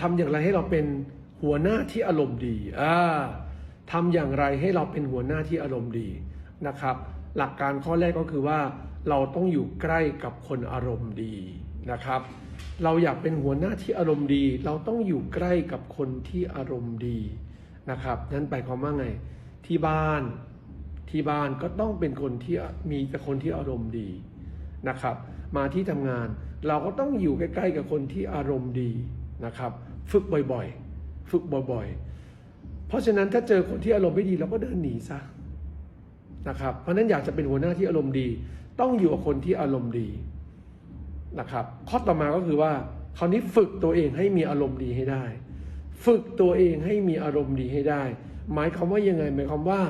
ทำอย่างไรให้เราเป็นหัวหน้าที่อารมณ์ดีอ่าทำอย่างไรให้เราเป็นหัวหน้าที่อารมณ์ดีนะครับ หลักการข้อแรกก็คือว่า เราต้องอยู่ใกล้กับคนอารมณ์ดีนะครับ เราอยากเป็นหัวหน้าที่อารมณ์ดี เราต้องอยู่ใกล้กับคนที่อารมณ์ดีนะครับนั้นไปความว่าไงที่บ้านที่บ้านก็ต้องเป็นคนที่มีแต่คนที่อารมณ์ดีนะครับ มาที่ทำงานเราก็ต้องอยู่ใกล้ ๆ กับคนที่อารมณ์ดี นะครับ ฝึกบ่อยๆ ฝึกบ่อยๆ เพราะฉะนั้นถ้าเจอคนที่อารมณ์ไม่ดีเราก็เดินหนีซะนะครับ เพราะนั้นอยากจะเป็นหัวหน้าที่อารมณ์ดี ต้องอยู่กับคนที่อารมณ์ดีนะครับ ข้อต่อมาก็คือว่าคราวนี้ฝึกตัวเองให้มีอารมณ์ดีให้ได้ ฝึกตัวเองให้มีอารมณ์ดีให้ได้ หมายความว่ายังไงหมายความว่า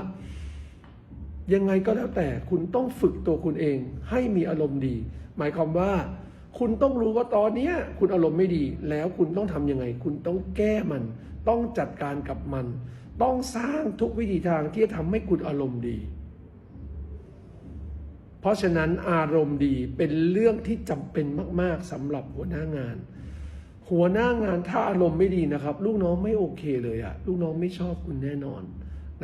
ยังไงก็แล้วแต่คุณต้องฝึกตัวคุณเองให้มีอารมณ์ดี หมายความว่า คุณต้องรู้ว่าตอนเนี้ยคุณอารมณ์ไม่ดี แล้วคุณต้องทำยังไง คุณต้องแก้มัน ต้องจัดการกับมัน ต้องสร้างทุกวิธีทางที่จะทำให้คุณอารมณ์ดี เพราะฉะนั้นอารมณ์ดีเป็นเรื่องที่จำเป็นมาก ๆสำหรับหัวหน้างาน หัวหน้างานถ้าอารมณ์ไม่ดีนะครับ ลูกน้องไม่โอเคเลยอะลูกน้องไม่ชอบคุณแน่นอน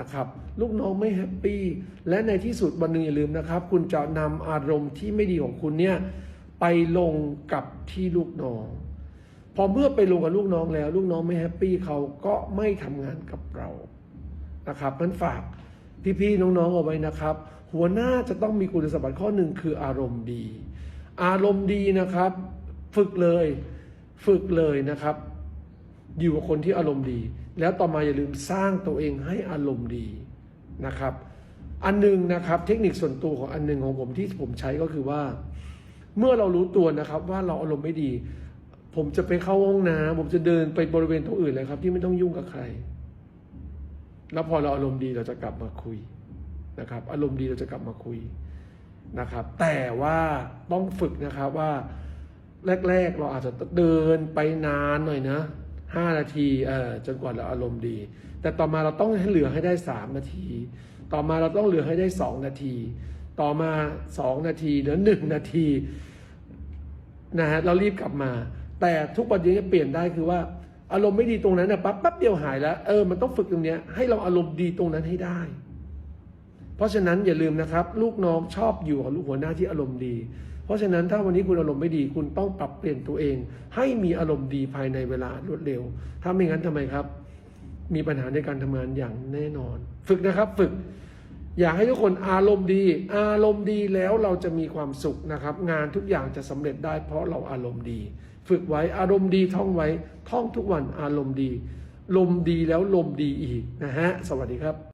นะครับลูกน้องไม่แฮปปี้และในที่สุดวันหนึ่งอย่าลืมนะครับ คุณจะนำอารมณ์ที่ไม่ดีของคุณเนี่ย ไปลงกับที่ลูกน้อง พอเมื่อไปลงกับลูกน้องแล้ว ลูกน้องไม่แฮปปี้เขาก็ไม่ทำงานกับเรานะครับนั้นฝากพี่ๆน้องๆเอาไว้นะครับ หัวหน้าจะต้องมีคุณสมบัติข้อหนึ่งคืออารมณ์ดี อารมณ์ดีนะครับ ฝึกเลย ฝึกเลยนะครับ อยู่กับคนที่อารมณ์ดี แล้วต่อมาอย่าลืมสร้างตัวเองให้อารมณ์ดีนะครับ อันหนึงนะครับ เทคนิคส่วนตัวของอันหนึงของผมที่ผมใช้ก็คือว่า เมื่อเรารู้ตัวนะครับ ว่าเราอารมณ์ไม่ดี ผมจะไปเข้าห้องน้ำผมจะเดินไปบริเวณตรงอื่นเลยครับ ที่ไม่ต้องยุ่งกับใคร แล้วพอเราอารมณ์ดีเราจะกลับมาคุยนะครับ อารมณ์ดีเราจะกลับมาคุยนะครับ แต่ว่าต้องฝึกนะครับว่าแรก ๆ เราอาจจะเดินไปนานหน่อยนะห้านาทีเออจนกว่าเราอารมณ์ดี แต่ต่อมาเราต้องให้เหลือให้ได้สามนาที ต่อมาเราต้องเหลือให้ได้สองนาที ต่อมาสองนาทีเหลือหนึ่งนาทีนะฮะเรารีบกลับมา แต่ทุกวันนี้เปลี่ยนได้คือว่า อารมณ์ไม่ดีตรงนั้นนะปั๊บปั๊บเดียวหายแล้วเออมันต้องฝึกตรงเนี้ยให้เราอารมณ์ดีตรงนั้นให้ได้ เพราะฉะนั้นอย่าลืมนะครับ ลูกน้องชอบอยู่กับลูกหัวหน้าที่อารมณ์ดี เพราะฉะนั้นถ้าวันนี้คุณอารมณ์ไม่ดี คุณต้องปรับเปลี่ยนตัวเอง ให้มีอารมณ์ดีภายในเวลารวดเร็ว ถ้าไม่งั้นทำไมครับ มีปัญหาในการทำงานอย่างแน่นอน ฝึกนะครับฝึก อยากให้ทุกคนอารมณ์ดี อารมณ์ดีแล้วเราจะมีความสุขนะครับ งานทุกอย่างจะสำเร็จได้เพราะเราอารมณ์ดี ฝึกไว้อารมณ์ดีท่องไว้ท่องทุกวันอารมณ์ดี ลมดีแล้วลมดีอีกนะฮะ สวัสดีครับ